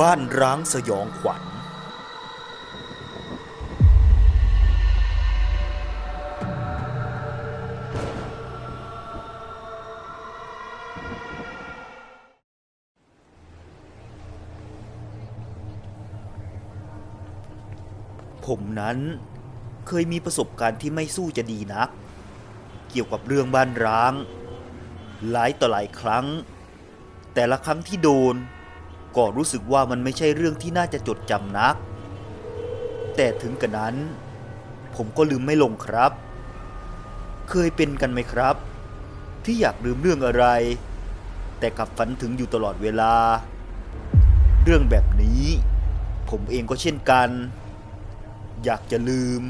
บ้านร้างสยองขวัญ ผมนั้นเคยมีประสบการณ์ที่ไม่สู้จะดีนัก เกี่ยวกับเรื่องบ้านร้าง หลายต่อหลายครั้ง แต่ละครั้งที่โดน ก็รู้สึกว่ามันไม่ใช่เรื่องที่น่าจะจดจำนัก แต่ถึงกระนั้น ผมก็ลืมไม่ลงครับ เคยเป็นกันไหมครับ ที่อยากลืมเรื่องอะไร แต่กลับฝันถึงอยู่ตลอดเวลา เรื่องแบบนี้ ผมเองก็เช่นกัน อยากจะลืม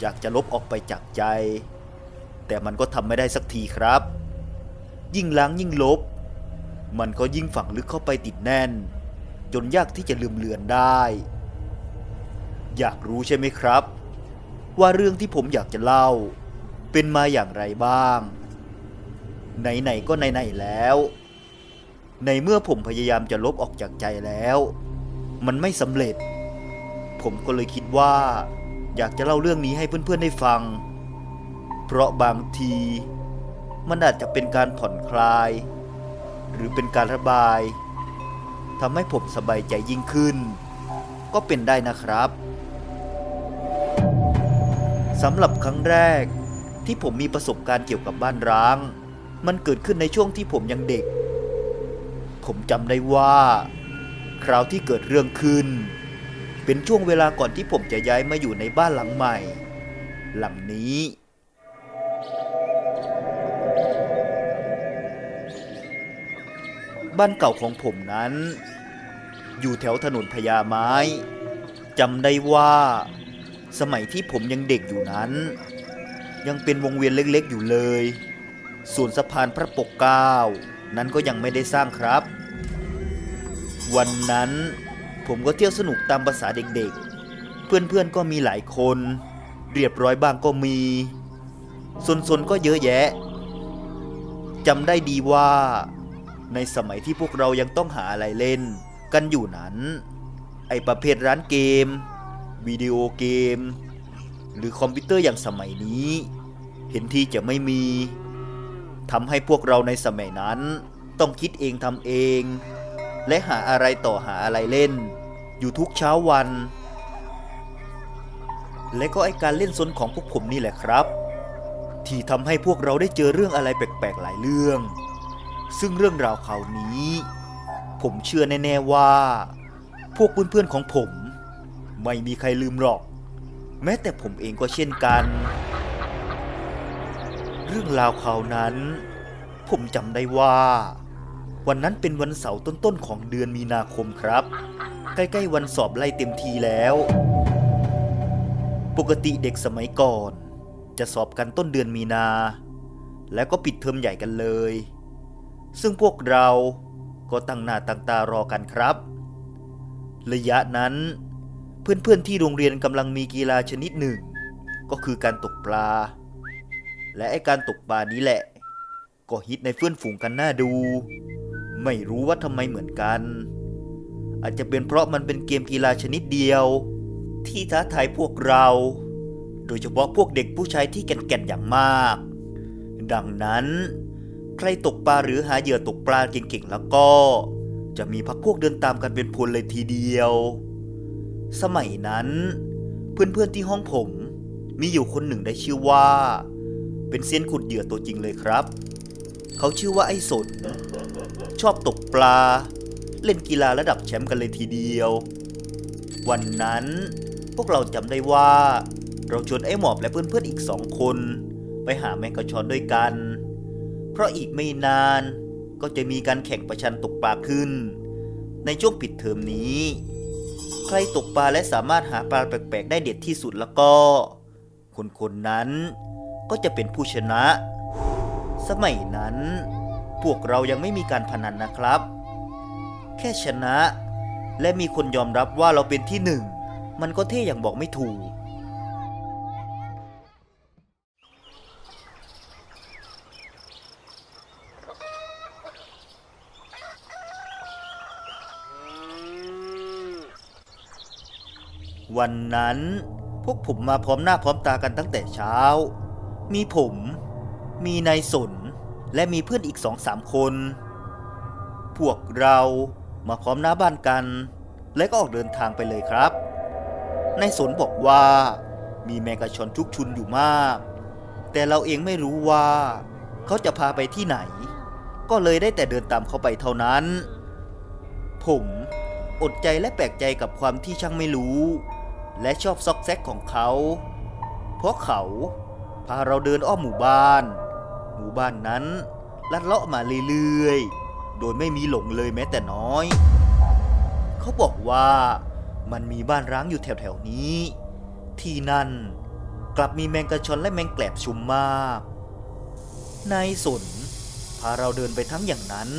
อยากจะลบออกไปจากใจ แต่มันก็ทำไม่ได้สักทีครับ ยิ่งล้างยิ่งลบ มันก็ยิ่งฝังลึกเข้าไปติดแน่น จนยากที่จะลืมเลือนได้ อยากรู้ใช่ไหมครับ ว่าเรื่องที่ผมอยากจะเล่า เป็นมาอย่างไรบ้าง ไหนๆก็ไหนๆแล้ว ในเมื่อผมพยายามจะลบออกจากใจแล้ว มันไม่สำเร็จ ผมก็เลยคิดว่า อยากจะเล่าเรื่องนี้ให้เพื่อนๆได้ฟัง เพราะบางทีมันอาจจะเป็นการผ่อนคลาย หรือเป็นการระบายทำให้ผมสบายใจยิ่งขึ้น ก็เป็นได้นะครับสำหรับครั้งแรกที่ผมมีประสบการณ์เกี่ยวกับบ้านร้าง มันเกิดขึ้นในช่วงที่ผมยังเด็ก ผมจำได้ว่า คราวที่เกิดเรื่องขึ้น เป็นช่วงเวลาก่อนที่ผมจะย้ายมาอยู่ในบ้านหลังใหม่ หลังนี้ บ้านเก่าของผมนั้น อยู่แถวถนนพญาไม้จำได้ว่า สมัยที่ผมยังเด็กอยู่นั้น ยังเป็นวงเวียนเล็กๆอยู่เลย ส่วนสะพานพระปกเกล้านั้นก็ยังไม่ได้สร้างครับ วันนั้นผมก็เที่ยวสนุกตามภาษาเด็กๆ เพื่อนๆก็มีหลายคน เรียบร้อยบ้างก็มีสนๆก็เยอะแยะจำได้ดีว่า ในสมัยที่พวกเรายังต้องหาอะไรเล่น กันอยู่นั้น ไอประเภทร้านเกม วิดีโอเกม หรือคอมพิวเตอร์อย่างสมัยนี้ เห็นที่จะไม่มีทำให้พวกเราในสมัยนั้น ต้องคิดเองทำเอง และหาอะไรต่อหาอะไรเล่น อยู่ทุกเช้าวัน และก็ไอการเล่นซนของพวกผมนี่แหละครับ ที่ทำให้พวกเราได้เจอเรื่องอะไรแปลกๆหลายเรื่อง ซึ่งเรื่องราวข่าวนี้ ผมเชื่อแน่ๆว่า พวกเพื่อนๆของผม ไม่มีใครลืมหรอก แม้แต่ผมเองก็เช่นกัน เรื่องราวข่าวนั้น ผมจำได้ว่า วันนั้นเป็นวันเสาร์ต้นๆของเดือนมีนาคมครับ ใกล้ๆวันสอบไล่เต็มทีแล้ว ปกติเด็กสมัยก่อน จะสอบกันต้นเดือนมีนา แล้วก็ปิดเทอมใหญ่กันเลย ซึ่งพวกเราก็ตั้งหน้าตั้งตารอกันครับ ระยะนั้นเพื่อนๆที่โรงเรียนกำลังมีกีฬาชนิดหนึ่ง ก็คือการตกปลา และไอการตกปลานี้แหละ ก็ฮิตในเพื่อนฝูงกันหน้าดู ไม่รู้ว่าทำไมเหมือนกัน อาจจะเป็นเพราะมันเป็นเกมกีฬาชนิดเดียว ที่ท้าทายพวกเรา โดยเฉพาะพวกเด็กผู้ชายที่แก่นๆอย่างมาก ดังนั้น ใครตกปลาหรือหาเหยื่อตกปลาเก่งๆ แล้วก็ จะมีพักพวกเดินตามกันเป็นพลเลยทีเดียว สมัยนั้น เพื่อนๆที่ห้องผม มีอยู่คนหนึ่งได้ชื่อว่า เป็นเซียนขุดเหยื่อตัวจริงเลยครับ เขาชื่อว่าไอ้สน ชอบตกปลา เล่นกีฬาระดับแชมป์กันเลยทีเดียว วันนั้นพวกเราจำได้ว่า เราชวนไอ้หมอบและเพื่อนๆอีกสองคน ไปหาแมงกะชอนด้วยกัน เพราะอีกไม่นานก็จะมีการแข่งประชันตกปลาขึ้น ในช่วงปิดเทอมนี้ ใครตกปลาและสามารถหาปลาแปลกๆ ได้เด็ดที่สุดแล้วก็ คนคนๆนั้นก็จะเป็นผู้ชนะ สมัยนั้น พวกเรายังไม่มีการพนันนะครับ แค่ชนะ และมีคนยอมรับว่าเราเป็นที่หนึ่ง มันก็เท่อย่างบอกไม่ถูก วันนั้น พวกผมมาพร้อมหน้าพร้อมตากันตั้งแต่เช้า มีผม มีนายสน และมีเพื่อนอีกสองสามคน พวกเรามาพร้อมหน้าบ้านกัน และก็ออกเดินทางไปเลยครับนายสนบอกว่ามีแมงกะชอนชุกชุนอยู่มาก แต่เราเองไม่รู้ว่า เขาจะพาไปที่ไหน ก็เลยได้แต่เดินตามเขาไปเท่านั้น ผมอดใจและแปลกใจกับความที่ช่างไม่รู้ และชอบซอกแซกของเขา เพราะเขาพาเราเดินอ้อมหมู่บ้าน หมู่บ้านนั้นลัดเลาะมาเรื่อยๆ โดยไม่มีหลงเลยแม้แต่น้อย เขาบอกว่ามันมีบ้านร้างอยู่แถวๆนี้ ที่นั่นกลับมีแมงกระชอนและแมงแกลบชุมมาก นายสนพาเราเดินไปทั้งอย่างนั้น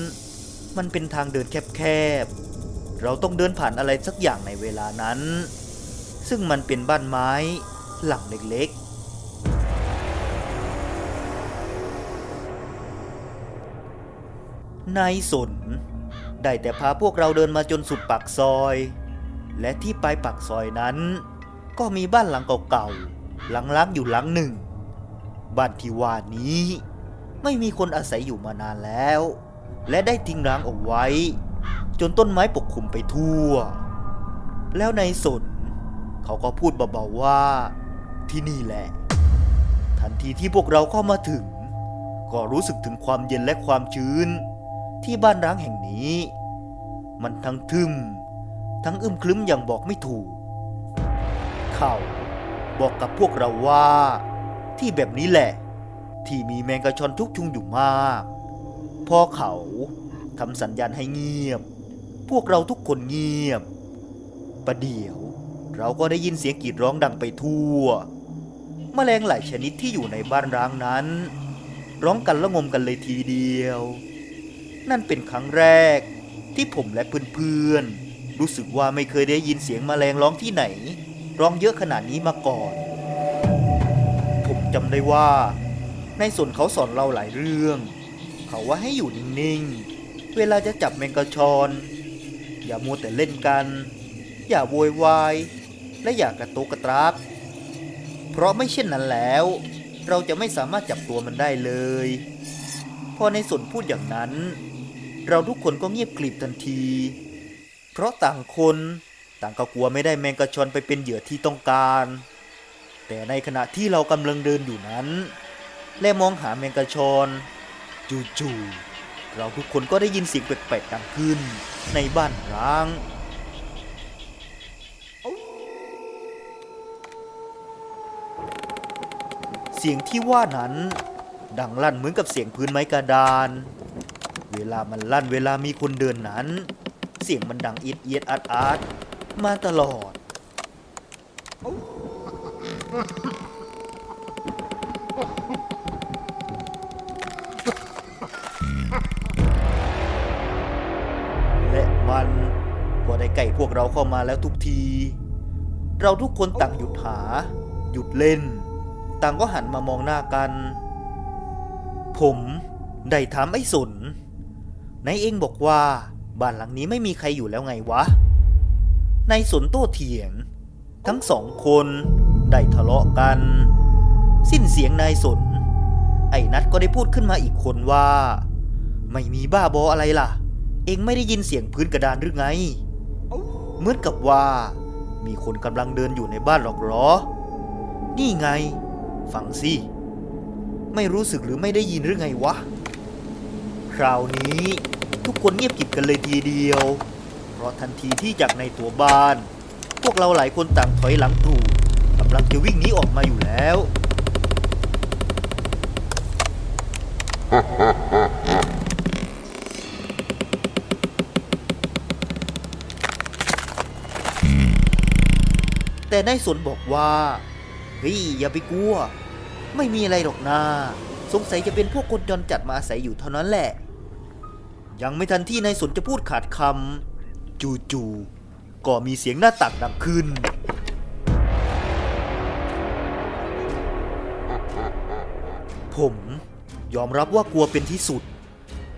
มันเป็นทางเดินแคบๆ เราต้องเดินผ่านอะไรสักอย่างในเวลานั้น ซึ่งมันเป็นบ้านไม้หลังเล็กๆ นายสนได้แต่พาพวกเราเดินมาจนสุดปากซอย และที่ปลายปากซอยนั้น ก็มีบ้านหลังเก่าๆ หลังล้างอยู่หลังหนึ่ง บ้านที่ว่านี้ไม่มีคนอาศัยอยู่มานานแล้ว และได้ทิ้งร้างเอาไว้ จนต้นไม้ปกคลุมไปทั่ว แล้วในสน เขาก็พูดเบาๆว่า ที่นี่แหละ ทันทีที่พวกเราเข้ามาถึง ก็รู้สึกถึงความเย็นและความชื้น ที่บ้านร้างแห่งนี้ มันทั้งทึมทั้งอึมครึ้มอย่างบอกไม่ถูก เขาบอกกับพวกเราว่า ที่แบบนี้แหละ ที่มีแมงกะชอนทุกชุงอยู่มากพอเขาทำสัญญาณให้เงียบ พวกเราทุกคนเงียบ ประเดี๋ยว เราก็ได้ยินเสียงกรีดร้องดังไปทั่ว แมลงหลายชนิดที่อยู่ในบ้านร้างนั้น ร้องกันละงมกันเลยทีเดียว นั่นเป็นครั้งแรกที่ผมและเพื่อนๆรู้สึกว่าไม่เคยได้ยินเสียงแมลงร้องที่ไหน ร้องเยอะขนาดนี้มาก่อน ผมจำได้ว่า ในส่วนเขาสอนเราหลายเรื่อง เขาว่าให้อยู่นิ่งๆ เวลาจะจับแมงกะชอน อย่ามัวแต่เล่นกัน อย่าโวยวาย และอย่ากระตุกกระตรากเพราะไม่เช่นนั้นแล้ว เราจะไม่สามารถจับตัวมันได้เลย พอในส่วนพูดอย่างนั้น เราทุกคนก็เงียบกริบทันที เพราะต่างคนต่างก็กลัวไม่ได้แมงกะชอนไปเป็นเหยื่อที่ต้องการ แต่ในขณะที่เรากำลังเดินอยู่นั้น และมองหาแมงกะชอนจู่ๆเราทุกคนก็ได้ยินเสียงแปลกๆดังขึ้นในบ้านร้าง สียงที่ว่านั้น ดังลั่นเหมือนกับเสียงพื้นไม้กระดาน เวลามันลั่นเวลามีคนเดินนั้น เสียงมันดังเอียดเอียดอาดอาดมาตลอด และมันก็ได้ใกล้พวกเราเข้ามาแล้วทุกที เราทุกคนต่างหยุดหา หยุดเล่น ต่างก็หันมามองหน้ากัน ผมได้ถามไอ้สนนายเองบอกว่าบ้านหลังนี้ไม่มีใครอยู่แล้วไงวะ นายสนโต้เถียง ทั้งสองคนได้ทะเลาะกัน สิ้นเสียงนายสนไอ้นัดก็ได้พูดขึ้นมาอีกคนว่า ไม่มีบ้าบออะไรล่ะ เองไม่ได้ยินเสียงพื้นกระดานหรือไง เหมือนกับว่า มีคนกำลังเดินอยู่ในบ้านหรอกหรอ นี่ไง ฟังสิ ไม่รู้สึกหรือไม่ได้ยินหรือไงวะ คราวนี้ทุกคนเงียบกิบกันเลยทีเดียว เพราะทันทีที่จากในตัวบ้าน พวกเราหลายคนต่างถอยหลังกรูกำลังจะวิ่งหนีออกมาอยู่แล้ว แต่นายสนบอกว่า เฮ้ยอย่าไปกลัว ไม่มีอะไรหรอกนาสงสัยจะเป็นพวกคนจรจัดมาอาศัยอยู่เท่านั้นแหละ ยังไม่ทันที่นายสนจะพูดขาดคำจู่ๆก็มีเสียงหน้าตักดังขึ้น ผมยอมรับว่ากลัวเป็นที่สุด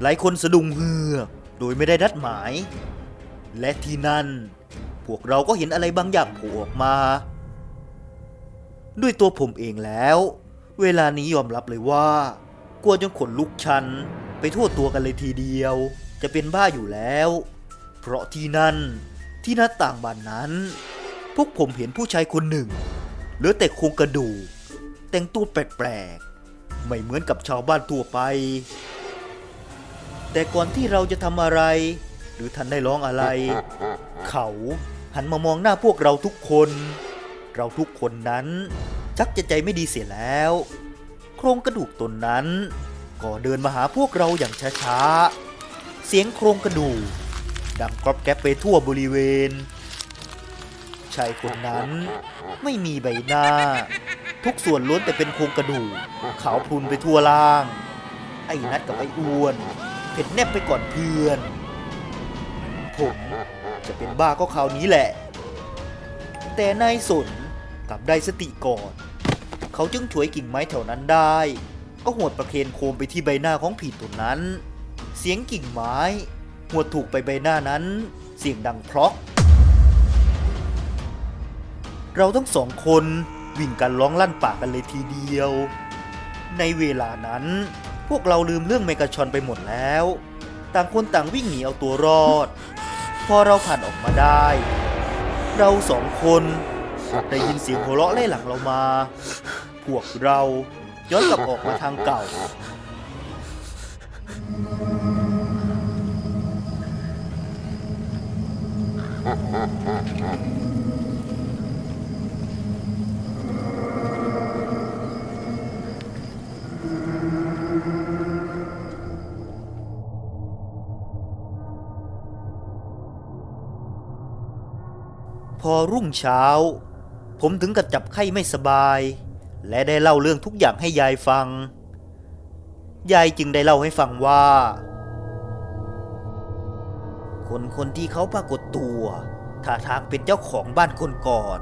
หลายคนสะดุ้งเฮือกโดยไม่ได้นัดหมาย และที่นั่น พวกเราก็เห็นอะไรบางอย่างโผล่ออกมา ด้วยตัวผมเองแล้ว เวลานี้ยอมรับเลยว่า กลัวจนขนลุกชัน ไปทั่วตัวกันเลยทีเดียว จะเป็นบ้าอยู่แล้ว เพราะที่นั่นที่หน้าต่างบานนั้น พวกผมเห็นผู้ชายคนหนึ่งเหลือแต่โครงกระดูกแต่งตัวแปลกๆไม่เหมือนกับชาวบ้านทั่วไป แต่ก่อนที่เราจะทำอะไร หรือทันได้ร้องอะไร เขาหันมามองหน้าพวกเราทุกคน เราทุกคนนั้น ชักจะใจไม่ดีเสียแล้ว โครงกระดูกตนนั้น ก็เดินมาหาพวกเราอย่างช้าๆ เสียงโครงกระดูกดังกรอบแกรบไปทั่วบริเวณชายคนนั้นไม่มีใบหน้า ทุกส่วนล้วนแต่เป็นโครงกระดูกขาวพรุนไปทั่วล่าง ไอ้นัดกับไอ้อ้วนเผ็ดแนบไปก่อนเพื่อน ผมจะเป็นบ้าก็คราวนี้แหละ แต่นายสน กลับได้สติก่อน เขาจึงฉวยกิ่งไม้แถวนั้นได้ ก็หวดประเคนโคมไปที่ใบหน้าของผีตัวนั้น เสียงกิ่งไม้หวดถูกไปใบหน้านั้น เสียงดังเพราะเราทั้งสองคนวิ่งกันร้องลั่นปากกันเลยทีเดียว ในเวลานั้น พวกเราลืมเรื่องเมกาชอนไปหมดแล้ว ต่างคนต่างวิ่งหนีเอาตัวรอด พอเราผ่านออกมาได้ เราสองคน ได้ยินเสียงหัวเราะไล่หลังเรามา พวกเราย้อนกลับออกมาทางเก่า พอรุ่งเช้า ผมถึงกับจับไข้ไม่สบาย และได้เล่าเรื่องทุกอย่างให้ยายฟัง ยายจึงได้เล่าให้ฟังว่า คนคนที่เขาปรากฏตัวท่าทางเป็นเจ้าของบ้านคนก่อน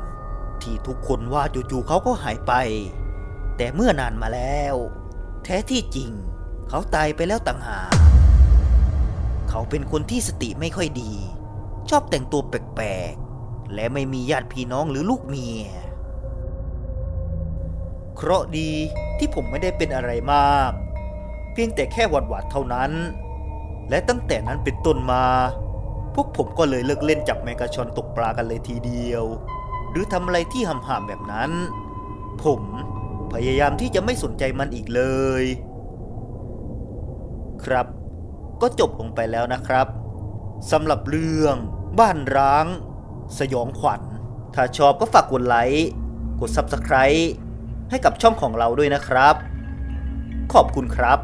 ที่ทุกคนว่าจู่ๆเขาก็หายไป แต่เมื่อนานมาแล้ว แท้ที่จริง เขาตายไปแล้วต่างหากเขาเป็นคนที่สติไม่ค่อยดี ชอบแต่งตัวแปลก และไม่มีญาติพี่น้องหรือลูกเมีย เคราะดีที่ผมไม่ได้เป็นอะไรมาก เพียงแต่แค่หวัดหวาดเท่านั้น และตั้งแต่นั้นเป็นต้นมา พวกผมก็เลยเลิกเล่นจับแมกะชอนตกปลากันเลยทีเดียว หรือทำอะไรที่ห่ำๆแบบนั้น ผมพยายามที่จะไม่สนใจมันอีกเลย ครับ ก็จบลงไปแล้วนะครับสำหรับเรื่องบ้านร้าง สยองขวัญ ถ้าชอบก็ฝากกดไลค์ กด Subscribe ให้กับช่องของเราด้วยนะครับ ขอบคุณครับ